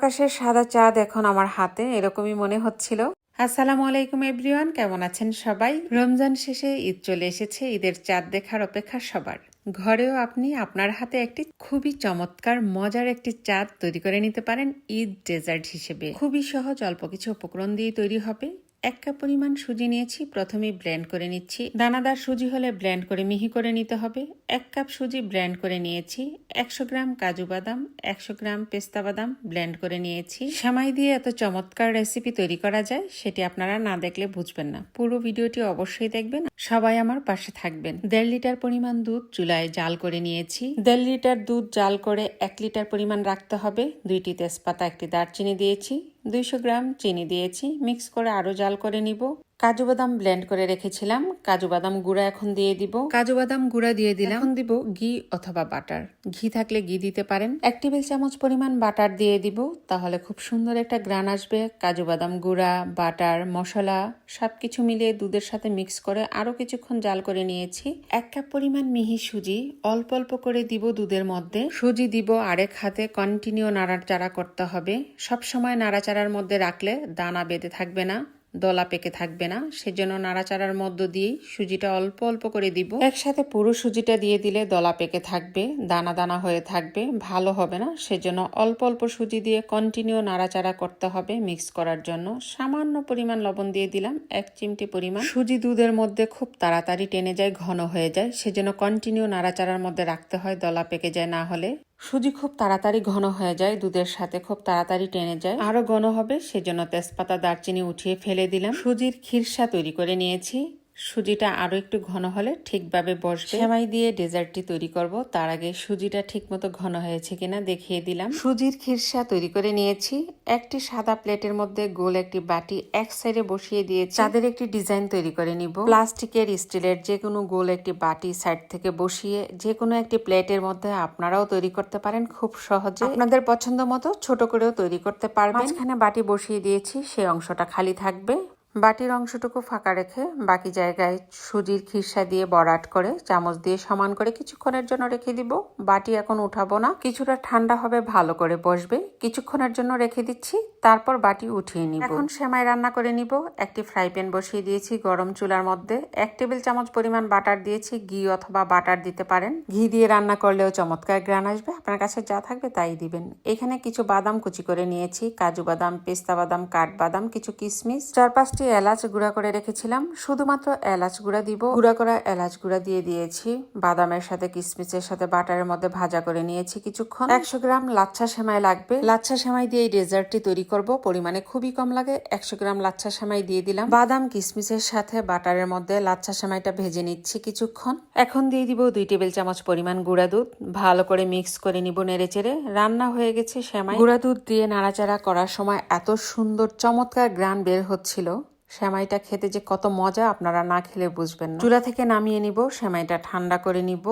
আকাশের সাদা চাঁদ এখন আমার হাতে, এরকমই মনে হচ্ছিল। আসসালামু আলাইকুম এভরিওয়ান, কেমন আছেন সবাই? রমজান শেষে ঈদ চলে এসেছে, ঈদের চাঁদ দেখার অপেক্ষা সবার। ঘরেও আপনি আপনার হাতে একটি খুবই চমৎকার, মজার একটি চাঁদ তৈরি করে নিতে পারেন ঈদ ডেজার্ট হিসেবে। খুবই সহজ, অল্প কিছু উপকরণ দিয়ে তৈরি হবে। এক কাপ পরিমাণ সুজি নিয়েছি, প্রথমেই ব্লেন্ড করে নিচ্ছি। দানাদার সুজি হলে ব্লেন্ড করে মিহি করে নিতে হবে। এক কাপ সুজি ব্লেন্ড করে নিয়েছি, একশো গ্রাম কাজু বাদাম, একশো গ্রাম পেস্তা বাদাম ব্লেন্ড করে নিয়েছি। সামাই দিয়ে এত চমৎকার রেসিপি তৈরি করা যায়, সেটি আপনারা না দেখলে বুঝবেন না। পুরো ভিডিওটি অবশ্যই দেখবেন। সবাই আমার পাশে থাকবেন। দেড় লিটার পরিমাণ দুধ চুলায় জাল করে নিয়েছি। দেড় লিটার দুধ জাল করে এক লিটার পরিমাণ রাখতে হবে। দুইটি তেজপাতা, একটি দারচিনি দিয়েছি। দুইশো গ্রাম চিনি দিয়েছি। মিক্স করে আরও জাল করে নিব। কাজু বাদাম ব্লেন্ড করে রেখেছিলাম। কাজু বাদাম গুঁড়া এখন দিয়ে দিব। কাজু বাদাম গুঁড়া দিয়ে দিলাম। এখন দিব ঘি অথবা বাটার। ঘি থাকলে ঘি দিতে পারেন। এক টেবিল চামচ পরিমাণ বাটার দিয়ে দিব। তাহলে খুব সুন্দর একটা গ্রান আসবে। কাজু বাদাম গুঁড়া বাটার মশলা সবকিছু মিলিয়ে দুধের সাথে মিক্স করে আরও কিছুক্ষণ জাল করে নিয়েছি। এক কাপ পরিমাণ মিহি সুজি। অল্প অল্প করে দিব দুধের মধ্যে। সুজি দিব আরেক হাতে। কন্টিনিউ নাড়াচাড়া করতে হবে। সব সময় নাড়াচাড়ার মধ্যে রাখলে দানা বেঁধে থাকবে না। দলা পেকে থাকবে না। সেজন্য নাড়াচাড়ার মধ্য দিয়েই সুজিটা অল্প অল্প করে দিব। একসাথে পুরো সুজিটা দিয়ে দিলে দলা পেকে থাকবে, দানা দানা হয়ে থাকবে, ভালো হবে না। সেজন্য অল্প অল্প সুজি দিয়ে কন্টিনিউ নাড়াচাড়া করতে হবে মিক্স করার জন্য। সামান্য পরিমাণ লবণ দিয়ে দিলাম, এক চিমটি পরিমাণ। সুজি দুধের মধ্যে খুব তাড়াতাড়ি টেনে যায়, ঘন হয়ে যায়। সেজন্য কন্টিনিউ নাড়াচাড়ার মধ্যে রাখতে হয়, দলা পেকে যায় না হলে। সুজি খুব তাড়াতাড়ি ঘন হয়ে যায়, দুধের সাথে খুব তাড়াতাড়ি টেনে যায়। আরও ঘন হবে, সেজন্য তেজপাতা, দারচিনি উঠিয়ে ফেলে দিলাম। সুজির ক্ষীরসা তৈরি করে নিয়েছি। সুজিটা আরও একটু ঘন হলে ঠিকভাবে বসবে। সেমাই দিয়ে ডেজার্টটি তৈরি করব। তার আগে সুজিটা ঠিকমতো ঘন হয়েছে কিনা দেখিয়ে দিলাম। সুজির খিরসা তৈরি করে নিয়েছি। একটি সাদা প্লেটের মধ্যে গোল একটি বাটি এক সাইডে বসিয়ে দিয়ে চাঁদের একটি ডিজাইন তৈরি করে নিব। প্লাস্টিকের স্টিলের যে কোনো গোল একটি বাটি সাইড থেকে বসিয়ে যে কোনো একটি প্লেটের মধ্যে আপনারাও তৈরি করতে পারেন খুব সহজে। আপনাদের পছন্দ মতো ছোট করেও তৈরি করতে পারবেন। মাঝখানে বাটি বসিয়ে দিয়েছি। সেই অংশটা খালি থাকবে। বাটির অংশটুকু ফাঁকা রেখে বাকি জায়গায় সুজির খিরসা দিয়ে বরাট করে চামচ দিয়ে সমান করে কিছুক্ষণের জন্য রেখে দিব। বাটি এখন উঠাবো না। কিছুটা ঠান্ডা হবে, ভালো করে বসবে। কিছুক্ষণের জন্য রেখে দিচ্ছি। তারপর বাটি উঠিয়ে নিব। এখন সেমাই রান্না করে নিব। একটি ফ্রাই প্যান বসিয়ে দিয়েছি গরম চুলার মধ্যে। এক টেবিল চামচ পরিমাণ বাটার দিয়েছি ঘি অথবা বাটার দিতে পারেন। ঘি দিয়ে রান্না করলেও চমৎকার গ্রান আসবে। আপনার কাছে যা থাকবে তাই দিবেন। এখানে কিছু বাদাম কুচি করে নিয়েছি কাজু বাদাম পেস্তা বাদাম কাঠবাদাম কিছু কিশমিশ। চার পাঁচটি এলাচ গুঁড়া করে রেখেছিলাম। শুধুমাত্র এলাচ গুঁড়া দিব। গুঁড়া করা এলাচ গুঁড়া দিয়ে দিয়েছি। বাদামের সাথে কিশমিশের সাথে বাটারের মধ্যে ভাজা করে নিয়েছি কিছুক্ষণ। একশো গ্রাম লাচ্ছা সেমাই লাগবে। লাচ্ছা সেমাই দিয়ে এই ডেজার্টটি তৈরি করব, পরিমাণে খুবই কম লাগে। একশো গ্রাম লাচ্ছা সেমাই দিয়ে দিলাম। বাদাম কিশমিশের সাথে বাটারের মধ্যে লাচ্ছা সেমাইটা ভেজে নিচ্ছি কিছুক্ষণ। এখন দিয়ে দিব দুই টেবিল চামচ পরিমাণ গুঁড়া দুধ। ভালো করে মিক্স করে নিব নেড়ে চেড়ে রান্না হয়ে গেছে সেমাই। গুঁড়া দুধ দিয়ে নাড়াচাড়া করার সময় এত সুন্দর চমৎকার গ্রান বের হচ্ছিল। সেমাইটা খেতে যে কত মজা, আপনারা না খেলে বুঝবেন না। চুলা থেকে নামিয়ে নিব, সেমাইটা ঠান্ডা করে নিব।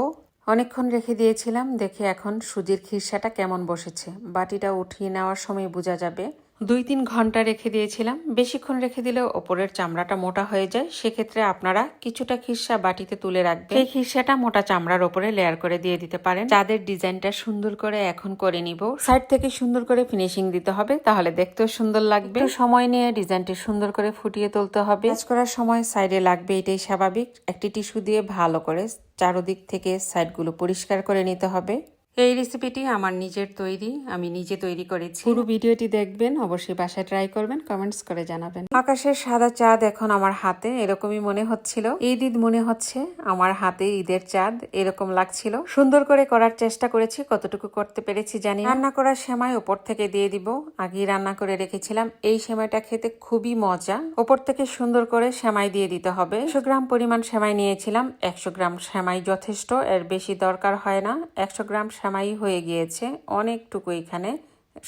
অনেকক্ষণ রেখে দিয়েছিলাম, দেখে এখন সুজির খিরসাটা কেমন বসেছে। বাটিটা উঠিয়ে নেওয়ার সময় বোঝা যাবে। দুই তিন ঘণ্টা রেখে দিয়েছিলাম। বেশিক্ষণ রেখে দিলে ওপরের চামড়াটা মোটা হয়ে যায়। সেক্ষেত্রে আপনারা কিছুটা খিরসা বাটিতে তুলে রাখবেন। সেই খিরসাটা মোটা চামড়ার ওপরে লেয়ার করে দিয়ে দিতে পারেন। যাদের ডিজাইনটা সুন্দর করে এখন করে নিব সাইড থেকে সুন্দর করে ফিনিশিং দিতে হবে তাহলে দেখতেও সুন্দর লাগবে। সময় নিয়ে ডিজাইনটি সুন্দর করে ফুটিয়ে তুলতে হবে। কাজ করার সময় সাইডে লাগবে এটাই স্বাভাবিক। একটি টিস্যু দিয়ে ভালো করে চারোদিক থেকে সাইডগুলো পরিষ্কার করে নিতে হবে। এই রেসিপিটি আমার নিজের তৈরি আমি নিজে তৈরি করেছি। পুরো ভিডিওটি দেখবেন অবশ্যই বাসায় ট্রাই করবেন কমেন্টস করে জানাবেন। আকাশের সাদা চাঁদ এখন আমার হাতে এরকমই মনে হচ্ছিল। ঈদ ঈদ মনে হচ্ছে আমার হাতে ঈদের চাঁদ এরকম লাগছিল। সুন্দর করে করার চেষ্টা করেছি কতটুকু করতে পেরেছি জানি রান্না করার সেমাই ওপর থেকে দিয়ে দিব। আগেই রান্না করে রেখেছিলাম। এই সেমাইটা খেতে খুবই মজা। ওপর থেকে সুন্দর করে সেমাই দিয়ে দিতে হবে। একশো গ্রাম পরিমাণ সেমাই নিয়েছিলাম। একশো গ্রাম সেমাই যথেষ্ট এর বেশি দরকার হয় না। একশো গ্রাম সেমাই হয়ে গিয়েছে। অনেকটুকু এখানে।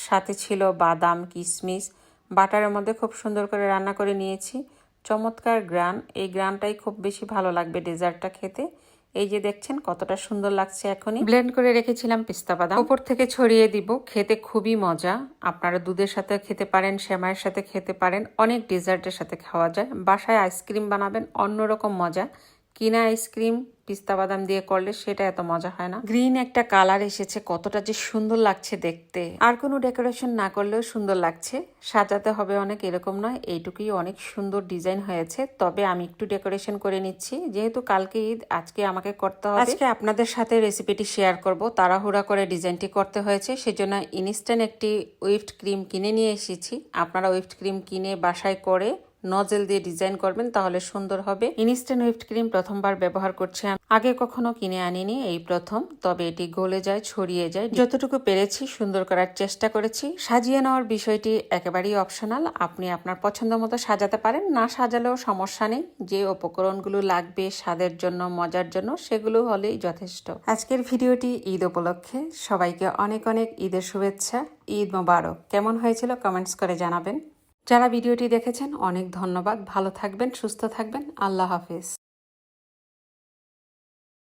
সাথে ছিল বাদাম কিশমিশ বাটারের মধ্যে খুব সুন্দর করে রান্না করে নিয়েছি। চমৎকার গ্রান। এই গ্রানটাই খুব বেশি ভালো লাগবে ডেজার্টটা খেতে। এই যে দেখছেন, কতটা সুন্দর লাগছে এখনই। ব্লেন্ড করে রেখেছিলাম পিস্তা বাদাম। উপর থেকে ছড়িয়ে দিব। খেতে খুবই মজা। আপনারা দুধের সাথে খেতে পারেন, শ্যামায়ের সাথে খেতে পারেন। অনেক ডেজার্টের সাথে খাওয়া যায়। বাসায় আইসক্রিম বানাবেন, অন্যরকম মজা। কিনা আইসক্রিম পিস্তা বাদাম দিয়ে করলে সেটা এত মজা হয় না। গ্রিন একটা কালার এসেছে, কতটা যে সুন্দর লাগছে দেখতে। আর কোনো ডেকোরেশন না করলেও সুন্দর লাগছে। সাজাতে হবে অনেক, এরকম নয়। এইটুকুই অনেক সুন্দর ডিজাইন হয়েছে। তবে আমি একটু ডেকোরেশন করে নিচ্ছি। যেহেতু কালকে ঈদ, আজকে আমাকে করতে হবে। আজকে আপনাদের সাথে রেসিপিটি শেয়ার করব। তাড়াহুড়া করে ডিজাইনটি করতে হয়েছে। সেজন্য ইনস্ট্যান্ট একটি হুইপড ক্রিম কিনে নিয়ে এসেছি। আপনারা হুইপড ক্রিম কিনে বাসায় করে নজেল দিয়ে ডিজাইন করবেন, তাহলে সুন্দর হবে। ইনস্ট্যান্ট হুইপড ক্রিম প্রথমবার ব্যবহার করছি আগে কখনো কিনে আনিনি এই প্রথম, তবে এটি গলে যায়, ছড়িয়ে যায়। যতটুকু পেরেছি সুন্দর করার চেষ্টা করেছি। সাজিয়ে নেওয়ার বিষয়টি একেবারেই অপশনাল আপনি আপনার পছন্দ মতো সাজাতে পারেন, না সাজালেও সমস্যা নেই। যে উপকরণগুলো লাগবে স্বাদের জন্য, মজার জন্য, সেগুলো হলেই যথেষ্ট। আজকের ভিডিওটি ঈদ উপলক্ষে। সবাইকে অনেক অনেক ঈদের শুভেচ্ছা। ঈদ মোবারক। কেমন হয়েছিল কমেন্টস করে জানাবেন। যারা ভিডিওটি দেখেছেন অনেক ধন্যবাদ। ভালো থাকবেন সুস্থ থাকবেন। আল্লাহ হাফিজ।